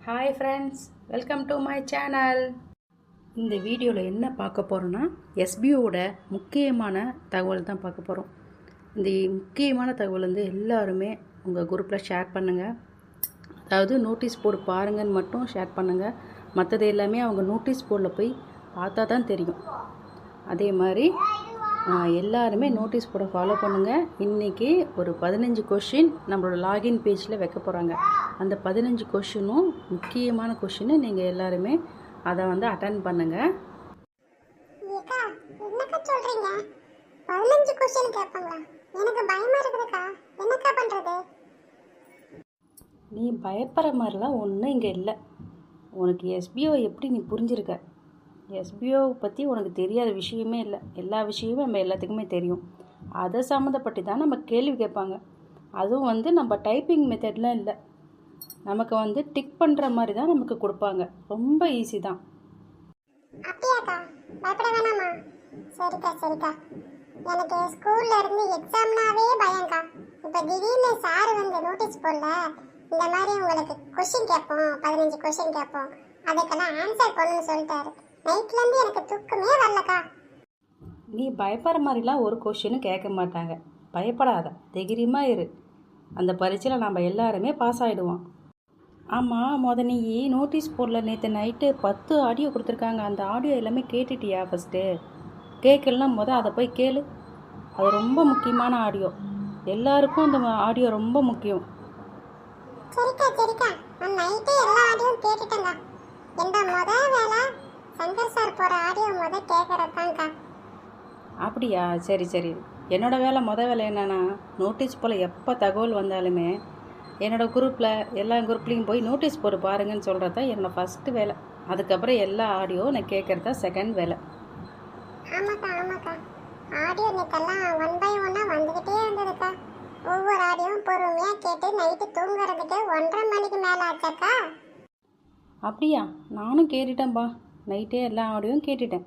Hi friends welcome to my channel இந்த வீடியோவில் என்ன பார்க்க போகிறோன்னா எஸ்பிஓட முக்கியமான தகவல் தான் பார்க்க போகிறோம் இந்த முக்கியமான தகவல் வந்து எல்லாருமே உங்கள் குரூப்பில் ஷேர் பண்ணுங்கள் அதாவது நோட்டீஸ் போர்டு பாருங்கன்னு மட்டும் ஷேர் பண்ணுங்கள் மற்றது எல்லாமே அவங்க நோட்டீஸ் போர்டில் போய் பார்த்தா தான் தெரியும். அதே மாதிரி எல்லாருமே நோட்டீஸ் போர்டை ஃபாலோ பண்ணுங்கள் இன்றைக்கி ஒரு பதினஞ்சு கொஷின் நம்மளோட லாகின் பேஜில் வைக்க போகிறாங்க அந்த பதினஞ்சு கொஷினும் முக்கியமான கொஷினு நீங்கள் எல்லாருமே அதை வந்து அட்டன் பண்ணுங்கள் பதினஞ்சு கொஸ்டின் கேட்பாங்களா எனக்கு பயமா இருக்குதுக்கா. என்னக்கா பண்றது? நீ பயப்படுற மாதிரிலாம் ஒன்றும் இங்கே இல்லை. உனக்கு எஸ்பிஓ எப்படி நீ புரிஞ்சிருக்க? எஸ்பிஓவை பற்றி உனக்கு தெரியாத விஷயமே இல்லை. எல்லா விஷயமும் நம்ம எல்லாத்துக்குமே தெரியும். அதை சம்மந்தப்பட்டு தான் நம்ம கேள்வி கேட்பாங்க. அதுவும் வந்து நம்ம டைப்பிங் மெத்தட்லாம் இல்லை. நமக்கு வந்து டிக் பண்ணுற மாதிரி தான் நமக்கு கொடுப்பாங்க. ரொம்ப ஈஸி தான். சரிக்கா சரிக்கா. எனக்கு ஸ்கூல்ல இருந்து எக்ஸாம்னாவே பயங்கா. இப்போ திடீர்னு சார் வந்து நோட்டீஸ் போடல. இந்த மாதிரி உங்களுக்கு கொஸ்டின் கேட்போம். பதினஞ்சு கொஸ்டின் கேட்போம். அதுக்கெல்லாம் ஆன்சர் பண்ணணும்னு சொல்லிட்டாரு. நைட்ல இருந்து எனக்கு தூக்கமே வரலக்கா. நீ பயப்படுற மாதிரிலாம் ஒரு கொஷினும் கேட்க மாட்டாங்க. பயப்படாத. தைரியமாக இரு. அந்த பரீட்சையில் நம்ம எல்லாருமே பாஸ் ஆகிடுவோம் ஆமாம் முத நீ நோட்டீஸ் போர்டில் நேற்று நைட்டு பத்து ஆடியோ கொடுத்துருக்காங்க. அந்த ஆடியோ எல்லாமே கேட்டுட்டியா ஃபஸ்ட்டு கேட்கலனா முத அதை போய் கேளு. அது ரொம்ப முக்கியமான ஆடியோ எல்லாருக்கும் அந்த ஆடியோ ரொம்ப முக்கியம். சரிக்கா சரிக்கா. நான் நைட்டே எல்லா ஆடியோவும் கேட்டுட்டேங்க எந்த சங்கர் சார் போற ஆடியோ முத கேட்கறது தான்க்கா அப்படியா? சரி சரி. என்னோட வேலை முத வேலை என்னன்னா நோட்டீஸ் போல் எப்போ தகவல் வந்தாலுமே என்னோட குரூப்பில் எல்லா குரூப்லேயும் போய் நோட்டீஸ் போட்டு பாருங்கன்னு சொல்கிறது தான் என்னோட ஃபஸ்ட்டு வேலை. அதுக்கப்புறம் எல்லா ஆடியோ நான் கேட்குறது தான் செகண்ட் வேலை. ஆமாக்கா ஆமாக்கா. ஆடியோ நேத்தெல்லாம் ஒன் பை ஒன்னா வந்துகிட்டே இருந்ததுக்கா. ஒவ்வொரு ஆடியோவும் பொறுமையா கேட்டு நைட்டு தூங்குறதுக்கு ஒன்றரை மணிக்கு மேல ஆச்சாக்கா? அப்படியா? நானும் கேட்டுட்டேன்பா. நைட்டே எல்லா ஆடியோவும் கேட்டுட்டேன்.